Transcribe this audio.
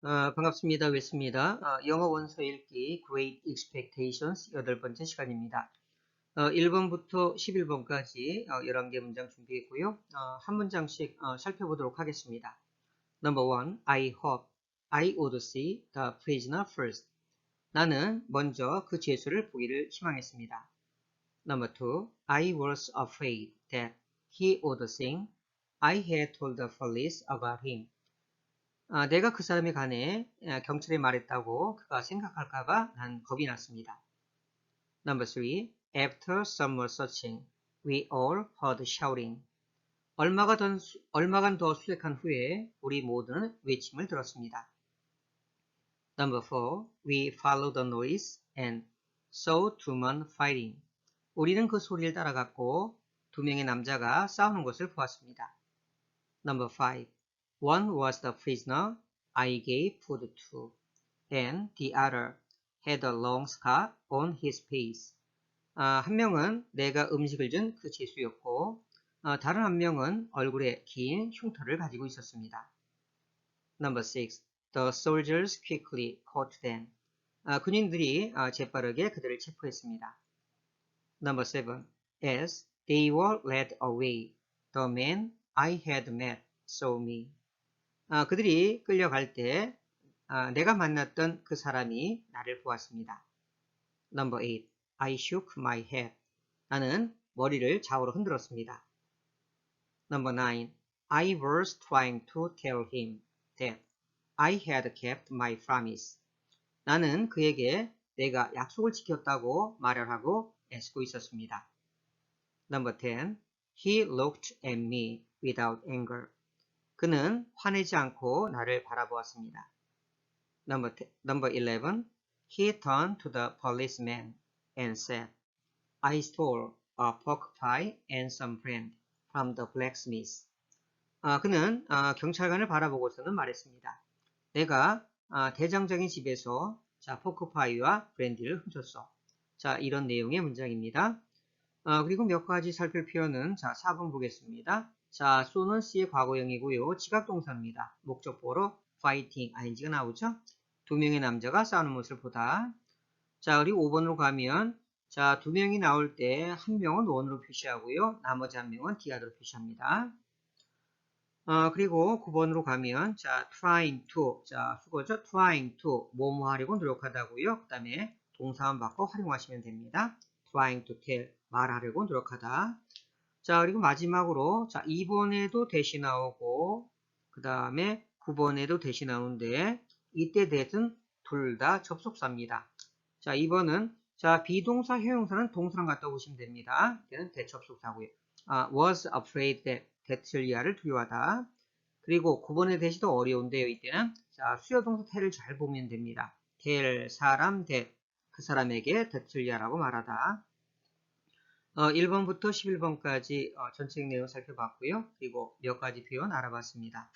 어, 반갑습니다. 웨스입니다. 어, 영어 원서 읽기 Great Expectations 여덟 번째 시간입니다. 어, 1번부터 11번까지 11개 문장 준비했고요. 어, 한 문장씩 어, 살펴보도록 하겠습니다. Number one, I hope I would see the prisoner first. 나는 먼저 그 죄수를 보기를 희망했습니다. Number two, I was afraid that he would think I had told the police about him. 아, 내가 그 사람에 관해 경찰에 말했다고 그가 생각할까봐 난 겁이 났습니다. Number three, after some more searching, we all heard shouting. 얼마가 더, 얼마간 더 수색한 후에 우리 모두는 외침을 들었습니다. Number four, we followed the noise and saw two men fighting. 우리는 그 소리를 따라갔고 두 명의 남자가 싸우는 것을 보았습니다. Number five, One was the prisoner I gave food to, and the other had a long scar on his face. 아, 한 명은 내가 음식을 준 그 죄수였고, 아, 다른 한 명은 얼굴에 긴 흉터를 가지고 있었습니다. Number six, the soldiers quickly caught them. 아, 군인들이 아, 재빠르게 그들을 체포했습니다. Number seven, as they were led away, the man I had met saw me. 아, 그들이 끌려갈 때 아, 내가 만났던 그 사람이 나를 보았습니다. Number 8. I shook my head. 나는 머리를 좌우로 흔들었습니다. Number 9. I was trying to tell him that I had kept my promise. 나는 그에게 내가 약속을 지켰다고 말을 하고 애쓰고 있었습니다. Number 10. He looked at me without anger. 그는 화내지 않고 나를 바라보았습니다. Number, number 11. He turned to the policeman and said, I stole a pork pie and some bread from the blacksmith. 아, 그는 아, 경찰관을 바라보고서는 말했습니다. 내가 아, 대장장의 집에서 자, 포크파이와 브랜디를 훔쳤어. 자, 이런 내용의 문장입니다. 아, 그리고 몇 가지 살필 표현은 자, 4번 보겠습니다. 자, 쏘는 C의 과거형이고요. 지각동사입니다. 목적보로 fighting, ing가 나오죠? 두 명의 남자가 싸우는 모습을 보다. 자, 그리고 5번으로 가면 자, 두 명이 나올 때 한 명은 원으로 표시하고요. 나머지 한 명은 디아드로 표시합니다. 어, 그리고 9번으로 가면 자, trying to, 자, 수거죠? trying to, 뭐뭐 하려고 노력하다고요. 그 다음에 동사만 바꿔 활용하시면 됩니다. trying to tell, 말하려고 노력하다. 자, 그리고 마지막으로, 자, 2번에도 대시 나오고, 그 다음에 9번에도 대시 나오는데, 이때 대은 둘 다 접속사입니다. 자, 2번은, 자, 비동사, 효용사는 동사랑 갖다 보시면 됩니다. 이때는 대접속사고요. 아, was afraid that, 대틀리아를 두려워하다. 그리고 9번의 대시도 어려운데요. 이때는, 자, 수요동사 태를 잘 보면 됩니다. 될 사람, 대, 그 사람에게 대틀리아라고 말하다. 어, 1번부터 11번까지 어, 전체 내용 살펴봤고요. 그리고 몇 가지 표현 알아봤습니다.